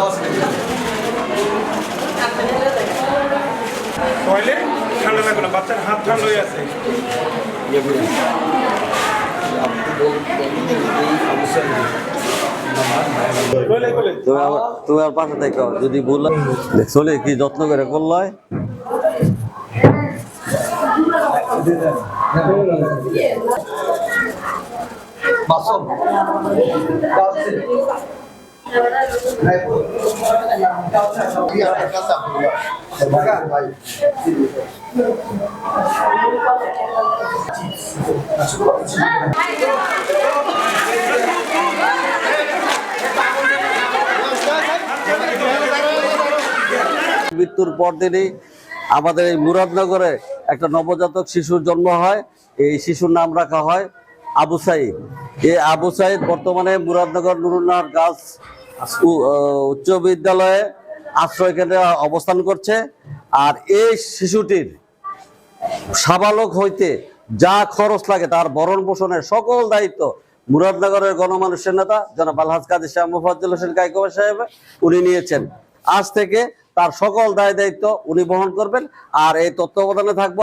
আছে কইলে ঠান্ডা লাগবে না বাচ্চার হাত ঠান্ডা হয়ে আছে। কইলে কইলে তুমি আমার পাশে দেখো যদি ভুল চলে কি যত্ন করে করল? মৃত্যুর পর দিনই আমাদের এই মুরাদনগরে একটা নবজাতক শিশুর জন্ম হয়। এই শিশুর নাম রাখা হয় আবু সাইদ। এই আবু সাইদ বর্তমানে মুরাদনগর নুরুন্নার গাছ উচ্চ বিদ্যালয়ে আশ্রয় কেন্দ্রে অবস্থান করছে। আর এই শিশুটির সাবালক হইতে যা খরচ লাগে তার ভরণ পোষণের সকল দায়িত্ব মুরাদনগরের গণমানুষের নেতা জনাব আলহাজ কাদের শাহ মুফাজ্জল হোসেন কাইকবা সাহেব, উনি নিয়েছেন। আজ থেকে তার সকল দায় দায়িত্ব উনি বহন করবেন আর এই তত্ত্বাবধানে থাকব।